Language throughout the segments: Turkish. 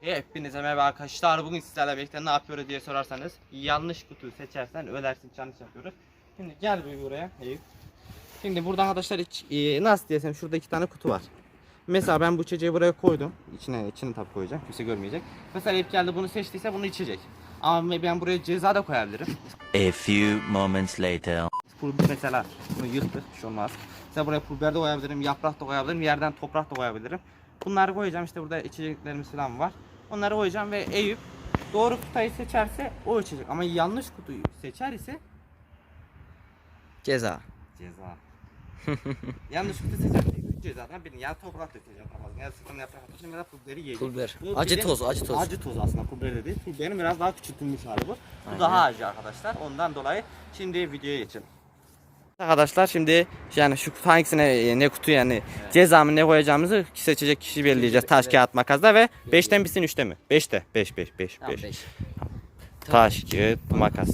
Hepinize merhaba arkadaşlar. Bugün sizlerle birlikte ne yapıyoruz diye sorarsanız yanlış kutuyu seçersen ölersin yanlış yapıyoruz. Şimdi gel bir buraya Eyüp. Şimdi burada arkadaşlar hiç, e, nasıl diyesem şurada iki tane kutu var. Mesela ben bu içeceği buraya koydum. İçine içine tabi koyacağım. Kimse görmeyecek. Mesela Eyüp geldi bunu seçtiyse bunu içecek. Ama ben buraya ceza da koyabilirim. A few moments later. Pul mesela bunu yırttık bir şey olmaz. Mesela buraya pul biber de koyabilirim, yaprak da koyabilirim, yerden toprak da koyabilirim. Bunları koyacağım işte burada içeceklerimiz falan var. Onları koyacağım ve Eyüp doğru kutuyu seçerse o içecek ama yanlış kutuyu seçer ise Ceza. ceza. yanlış kutu seçerse cezadan birini ya toprak dökeceğim kafasına ya sıkın yaprak atacağım ya da pul biberi yiyecek. Pul biber. Bu Acı biberin- toz, acı toz. Acı toz aslında pul biber de değil. Pul biberin biraz daha küçültülmüş hali bu. Bu Aynen. daha acı arkadaşlar. Ondan dolayı şimdi videoya geçelim. Arkadaşlar şimdi yani şu hangisine e, ne kutu yani cezamı ne koyacağımızı seçecek kişi belirleyeceğiz. Taş kağıt makasla ve 5'ten bitsin 3'te mi? 5'te. 5 5 5 Tamam 5. 5. Taş kağıt makas.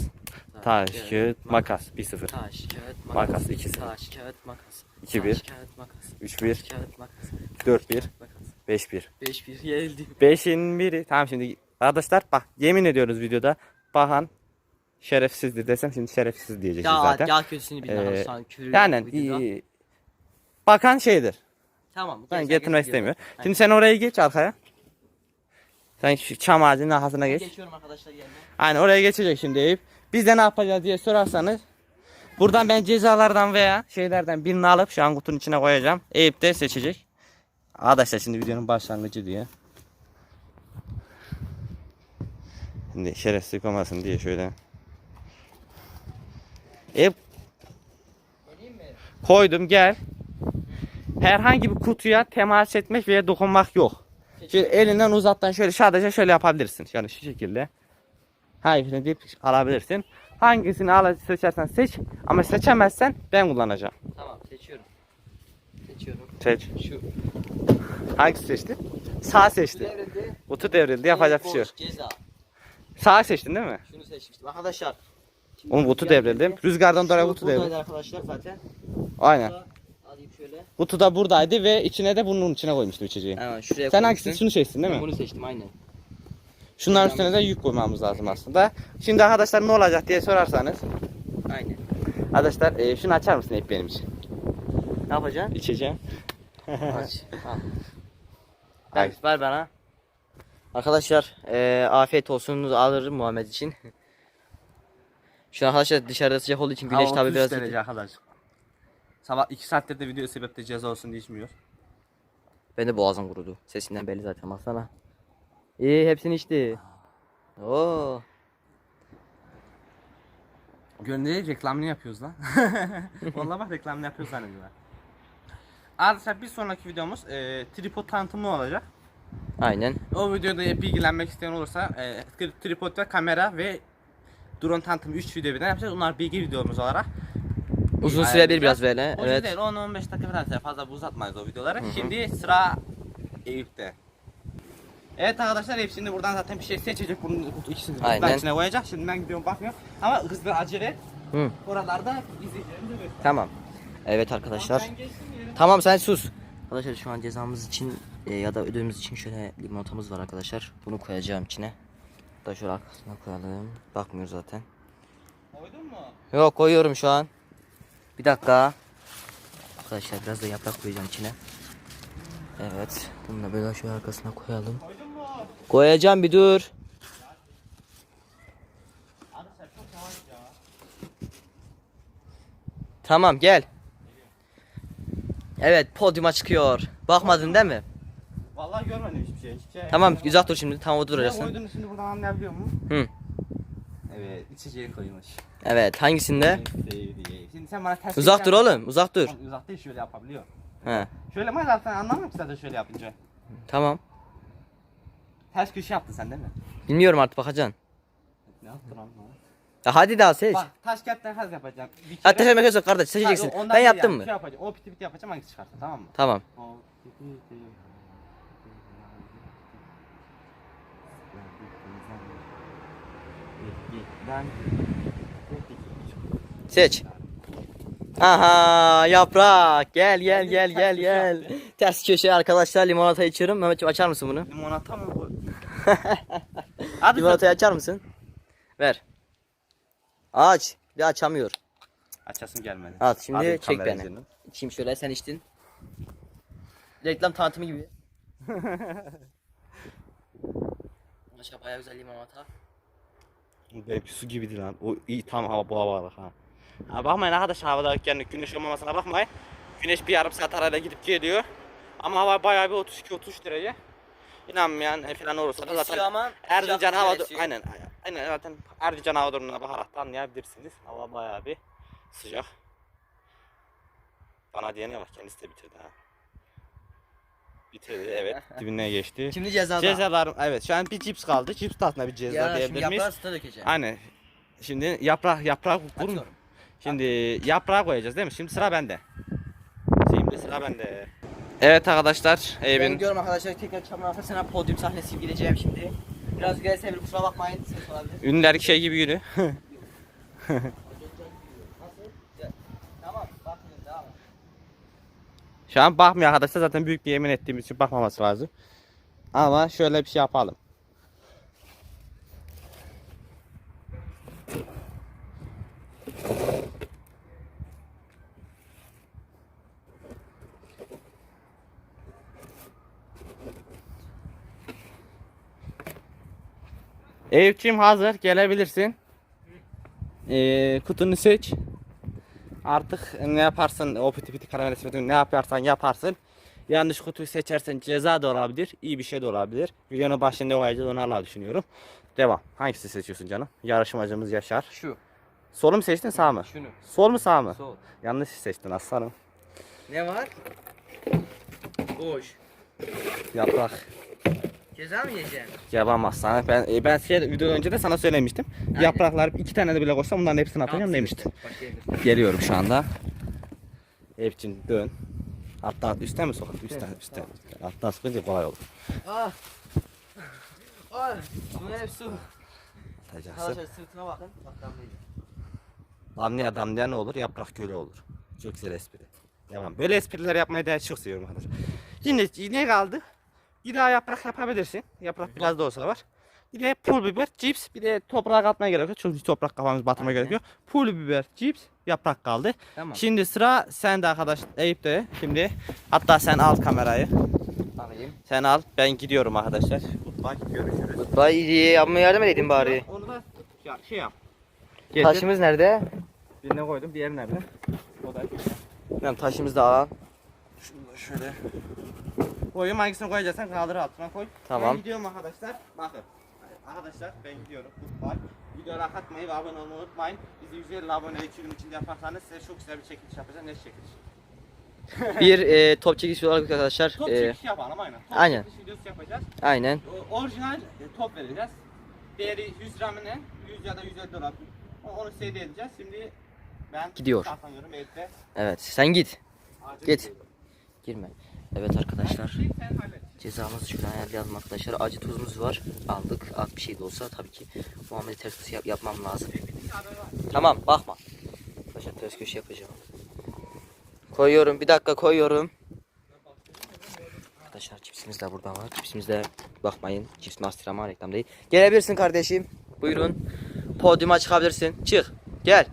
Taş kağıt makas 1-0. Taş, kağıt, Makas, ikisi. Taş, kağıt, makas. İki, Taş, bir. kağıt, makas. 3-1 Taş, kağıt, makas. 4-1 Makas. 5-1. 5-1 yenildim. 5'in biri. Tamam şimdi arkadaşlar bak yemin ediyoruz videoda Bahan şerefsizdi desem şimdi şerefsiz diyeceksiniz Ya, zaten. ya kötüsünü bil Ee, küfür Yani e, bakan şeydir. Tamam. Ben getirmek istemiyorum. Şimdi sen oraya geç arkaya. Sen şu çam ağacının arkasına geç. Geçiyorum arkadaşlar yerine. Aynen oraya geçecek şimdi Eyüp. Biz de ne yapacağız diye sorarsanız. Buradan ben cezalardan veya şeylerden birini alıp şu an kutunun içine koyacağım. Eyüp de seçecek. Arkadaşlar şimdi videonun başlangıcı diye. Şimdi şerefsizlik olmasın diye şöyle. Eyüp koydum gel. Herhangi bir kutuya temas etmek veya dokunmak yok. Şöyle elinden uzaktan şöyle sadece şöyle yapabilirsin. Yani şu şekilde. Hangisini deyip alabilirsin. Hangisini al seçersen seç. Ama seçemezsen ben kullanacağım. Tamam seçiyorum. Seçiyorum. Seç. Şu. Hangisi seçtin? Sağ seçti. devrildi. Kutu devrildi yapacak bir şey yok. Ceza. Sağ seçtin değil mi? Şunu seçmiştim. Arkadaşlar. Kutu rüzgar devrildi. Rüzgardan dolayı kutu devrildi. arkadaşlar zaten. Aynen. Burada Alayım şöyle. Kutu da buradaydı ve içine de bunun içine koymuştu içeceği. Hemen şuraya Sen koymuşsun. hangisini şunu seçtin değil Ben mi? Bunu seçtim aynen. Şunların üstüne de yük koymamız lazım aslında. Şimdi arkadaşlar ne olacak diye sorarsanız. Aynen. Arkadaşlar e, şunu açar mısın hep benim için? Ne yapacaksın? İçeceğim. Aç. Al. Ver. Ver bana. Arkadaşlar eee afiyet olsun alırım Muhammed için. Şu an arkadaşlar dışarıda sıcak olduğu için güneş tabi biraz arkadaş. Sabah 2 saattir de video sebepte ceza olsun diye içmiyor. Ben de boğazım kurudu. Sesinden belli zaten baksana. İyi hepsini içti. Oo. Gönderip reklamını yapıyoruz lan. Vallahi bak reklamını yapıyoruz zannediyorlar. Arkadaşlar bir sonraki videomuz e, tripod tanıtımı olacak. Aynen. O videoda bilgilenmek isteyen olursa e, tri- tripod ve kamera ve drone tanıtımı 3 video birden yapacağız. Onlar bilgi videomuz olarak. Uzun Ayarlayacağız. sürebilir biraz böyle. O Evet. değil 10-15 dakika falan fazla uzatmayız o videoları. Şimdi sıra Eyüp'te. Evet arkadaşlar Eyüp şimdi buradan zaten bir şey seçecek. Bunun ikisini Aynen. kutudan içine koyacak. Şimdi ben gidiyorum bakmıyorum. Ama hızlı acele. Hı. Oralarda izleyicilerimize göster. Tamam. Evet arkadaşlar. Ben geçtim. Tamam sen sus. Arkadaşlar şu an cezamız için e, ya da ödülümüz için şöyle limonatamız var arkadaşlar. Bunu koyacağım içine. Da şöyle arkasına koyalım. Bakmıyor zaten. Koydun mu? Yok koyuyorum şu an. Bir dakika. Arkadaşlar biraz da yaprak koyacağım içine. Evet. Bunu da böyle şöyle arkasına koyalım. Koyacağım bir dur. Tamam gel. Evet podyuma çıkıyor. Bakmadın değil mi? Vallahi görmedim hiçbir şey. Hiçbir şey Tamam uzak dur şimdi. Tam o Ne duracaksın. koyduğunu şimdi buradan anlayabiliyor musun? Hı. Evet içeceği koymuş. Evet hangisinde? Sevdiği. Şimdi sen bana ters Uzak dur oğlum uzak dur. Oğlum, Uzak değil şöyle yapabiliyor. He. Şöyle mi zaten anlamıyorum ki zaten şöyle yapınca. Tamam. Ters köşe yaptın sen değil mi? Bilmiyorum artık bakacaksın. Ne yaptın lan? Ya hadi daha seç. Bak taş kağıt makas yapacağım. Bir Ha mekas yok kardeş seçeceksin. Ondan Ben değil yaptım yani. mı? Şey yapacağım. O piti piti yapacağım hangisi çıkarsa tamam mı? Tamam. O piti piti. Seç. Aha yaprak gel gel gel gel gel. Ters köşe arkadaşlar limonata içiyorum. Mehmetciğim açar mısın bunu? Limonata mı bu? Hadi Limonatayı açar mısın? Ver. Aç. Bir açamıyor. Açasım gelmedi. At şimdi Hadi çek beni. izleyelim. İçeyim şöyle sen içtin. Reklam tanıtımı gibi. Başka bayağı güzel limonata. Benimki su gibiydi lan. O iyi tam hava bu hava ha. Ha bakmayın arkadaşlar havada yani güneş olmamasına bakmayın. Güneş bir yarım saat arayla gidip geliyor. Ama hava bayağı bir 32-33 derece. İnanmayan e, falan olursa da zaten ama Erzincan hava aynen aynen zaten Erzincan hava durumuna bakarak anlayabilirsiniz. Hava bayağı bir sıcak. Bana diyene bak kendisi de bitirdi ha. Bitirdi evet dibine geçti. Şimdi cezada. Cezalar evet şu an bir cips kaldı. Cips de aslında bir ceza Ya şimdi diyebilir miyiz? yaprağı süte dökeceğim. Aynen. Şimdi yaprak yaprak kurun. Atıyorum. Şimdi yaprağı koyacağız değil mi? Şimdi sıra bende. Şimdi sıra bende. Evet arkadaşlar, Ben Eyüp'ün gidiyorum arkadaşlar tekrar çamur arkasına podyum sahnesi gireceğim şimdi. Biraz gelse bir kusura bakmayın ses olabilir. ünlüler şey gibi günü. Nasıl? Ya, Tamam bakın devam et. Şu an bakmıyor arkadaşlar zaten büyük bir yemin ettiğimiz için bakmaması lazım. Ama şöyle bir şey yapalım. Eyüp'ciğim hazır gelebilirsin. Ee, kutunu seç. Artık ne yaparsın o piti piti karamel ne yaparsan yaparsın. Yanlış kutuyu seçersen ceza da olabilir, iyi bir şey de olabilir. Videonun başında ne koyacağız onu düşünüyorum. Devam. Hangisi seçiyorsun canım? Yarışmacımız Yaşar. Şu. Solu mu seçtin sağ mı? Şunu. Sol mu sağ mı? Sol. Yanlış seçtin aslanım. Ne var? Boş. Yaprak. Ceza mı yiyeceğim? Yapamaz sana. Ben e, ben şey, video önce de sana söylemiştim. Aynen. Yapraklar iki tane de bile koysam bunların hepsini atacağım demiştim. Başlayabiliriz. Geliyorum şu anda. Hepsini dön. Hatta üstten mi sok? Üstten, üstten. Alttan sıkınca kolay olur. Ah. Ah. Bunlar hep su. Atacaksın. Arkadaşlar sırtına bakın. Bak damlayı. Damlaya damlaya ne olur? Yaprak gölü olur. Çok güzel espri. Devam. Böyle espriler yapmayı da çok seviyorum arkadaşlar. Şimdi ne kaldı? Bir daha yaprak yapabilirsin. Yaprak biraz da olsa var. Bir de pul biber, cips, bir de toprak atmaya gerekiyor. Çünkü toprak kafamız batırmaya Aynen. gerekiyor. Pul biber, cips, yaprak kaldı. Tamam. Şimdi sıra sende arkadaş Eyüp de. Şimdi hatta sen al kamerayı. Alayım. Sen al. Ben gidiyorum arkadaşlar. Bak görüşürüz. Vay iyi yapma yardım edeyim bari. Onu da ya, şey yap. Getir. Taşımız nerede? Birine koydum. Diğeri nerede? O da. Tamam taşımızı da al. Şunu da şöyle. Koyayım hangisini koyacaksan kaldır altına koy. Tamam. Ben gidiyorum arkadaşlar. Bakın. Arkadaşlar ben gidiyorum. Goodbye. Videoya like atmayı ve abone olmayı unutmayın. Bizi 150 abone 2 gün içinde yaparsanız size çok güzel bir çekiliş yapacağım. Ne çekiliş? Bir e, top çekişi olarak arkadaşlar. Top e, çekiliş yapalım aynen. Top aynen. çekiliş videosu yapacağız. aynen. O- Orijinal e, top vereceğiz. Değeri 100 lira mı ne? 100 ya da 150 dolar. Onu CD edeceğiz. Şimdi ben Gidiyor. Evet sen git. Acil Git. gidiyorum. Girme. Evet arkadaşlar. Cezamızı şöyle ayarlayalım arkadaşlar. Acı tuzumuz var. Aldık. Az bir şey de olsa tabii ki Muhammed ters köşe yap yapmam lazım. Tamam bakma. Arkadaşlar ters köşe yapacağım. Koyuyorum. Bir dakika koyuyorum. Arkadaşlar cipsimiz de burada var. Cipsimiz de bakmayın. Cips master ama reklam değil. Gelebilirsin kardeşim. Buyurun. Podyuma çıkabilirsin. Çık. Gel.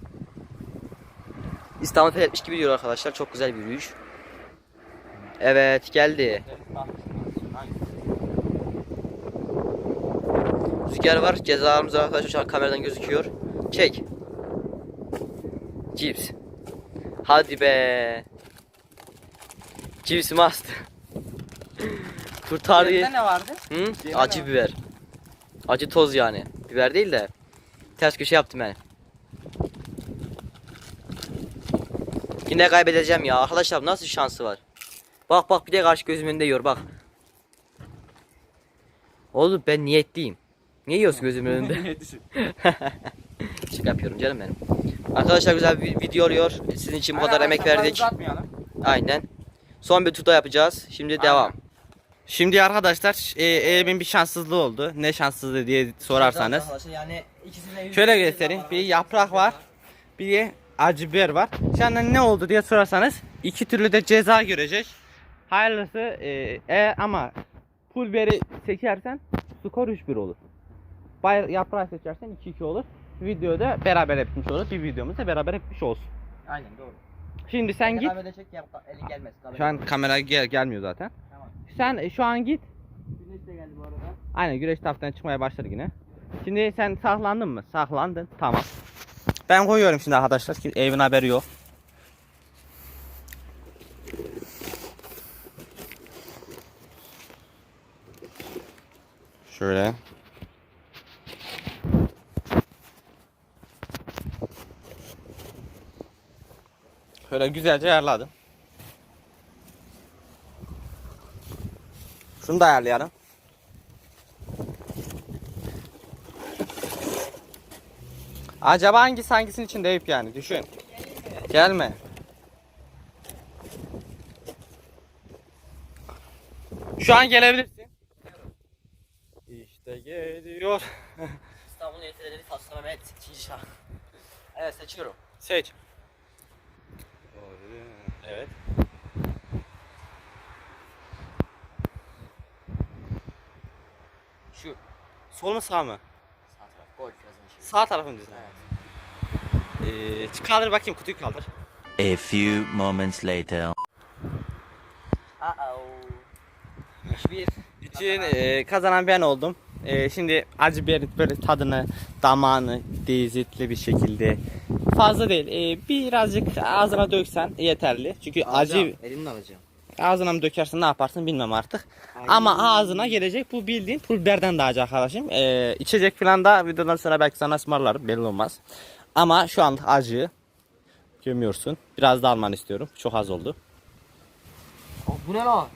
İstanbul fethetmiş gibi diyor arkadaşlar. Çok güzel bir yürüyüş. Evet geldi. Rüzgar var. Cezamız arkadaşlar şu an kameradan gözüküyor. Çek. Cips. Hadi be. Cips must. Kurtardı. Diğerinde ne vardı? Hı? Acı ne biber. Acı toz yani. Biber değil de. Ters köşe yaptım ben. Yine kaybedeceğim ya. Arkadaşlar nasıl şansı var? Bak bak bir de karşı gözümün önünde yiyor bak. Oğlum ben niyetliyim. Niye yiyorsun gözümün önünde? Şaka yapıyorum canım benim. Arkadaşlar güzel bir video oluyor. Sizin için bu kadar Aynen, emek verdik. Aynen. Son bir tuta yapacağız. Şimdi Aynen. devam. Şimdi arkadaşlar e, Eyüp'ün bir şanssızlığı oldu. Ne şanssızlığı diye sorarsanız. Yani Şöyle göstereyim. Bir yaprak var. Bir de acı biber var. Şu anda ne oldu diye sorarsanız iki türlü de ceza görecek. Hayırlısı e, eğer ama pul biberi seçersen skor 3-1 olur. Bay yaprağı seçersen 2-2 olur. Videoda beraber etmiş olur. Bir videomuzda beraber etmiş olsun. Aynen doğru. Şimdi sen git. Kamera çek yap elin gelmez. Kamera. Şu an kamera gel gelmiyor zaten. Tamam. Sen e, şu an git. Güneş de geldi bu arada. Aynen güneş taraftan çıkmaya başladı yine. Şimdi sen saklandın mı? Saklandın. Tamam. Ben koyuyorum şimdi arkadaşlar. ki Evin haberi yok. Şöyle. Şöyle güzelce ayarladım. Şunu da ayarlayalım. Acaba hangisi hangisinin içinde Eyüp yani düşün. Gelme. Şu an gelebilirsin. İşte geliyor. İstanbul'un yeteneleri Faslı Mehmet ikinci. Evet seçiyorum. Seç. Evet. Şu. Sol mu sağ mı? Sağ taraf. Golf yazın şimdi. Sağ tarafın düzgün. Evet. Ee, kaldır bakayım kutuyu kaldır. A few moments later. Uh-oh. 3-1. için e, kazanan ben oldum. E, şimdi acı bir böyle tadını, damağını lezzetli bir şekilde fazla değil. E, birazcık ağzına döksen yeterli. Çünkü acı Elimle alacağım. ağzına mı dökersen ne yaparsın bilmem artık. Ama ağzına gelecek bu bildiğin pul biberden daha acı arkadaşım. E, içecek falan da videodan sonra belki sana ısmarlarım belli olmaz. Ama şu an acı gömüyorsun. Biraz da almanı istiyorum. Çok az oldu. Bu ne lan?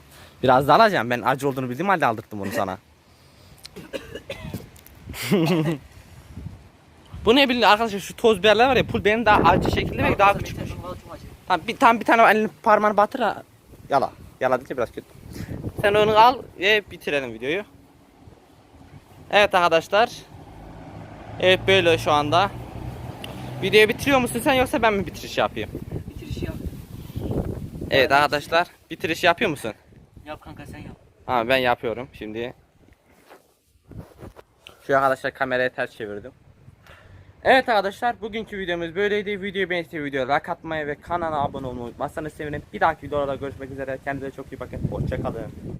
Biraz da alacağım. Ben acı olduğunu bildiğim halde aldırttım bunu sana. Bu ne bileyim arkadaşlar şu toz biberler var ya pul benim daha acı şekilde ve daha küçük. Tamam bir, tam bir tane elini parmağını batır ha. Yala. Yala deyince biraz kötü. Sen onu al ve bitirelim videoyu. Evet arkadaşlar. Evet böyle şu anda. Videoyu bitiriyor musun sen yoksa ben mi bitiriş yapayım? Bitiriş yap. Evet arkadaşlar bitiriş yapıyor musun? Yap kanka sen yap. Ha ben yapıyorum şimdi. Şu arkadaşlar kamerayı ters çevirdim. Evet arkadaşlar bugünkü videomuz böyleydi. Videoyu beğendiyseniz videoya like atmayı ve kanala abone olmayı unutmazsanız sevinirim. Bir dahaki videoda görüşmek üzere. Kendinize çok iyi bakın. Hoşçakalın.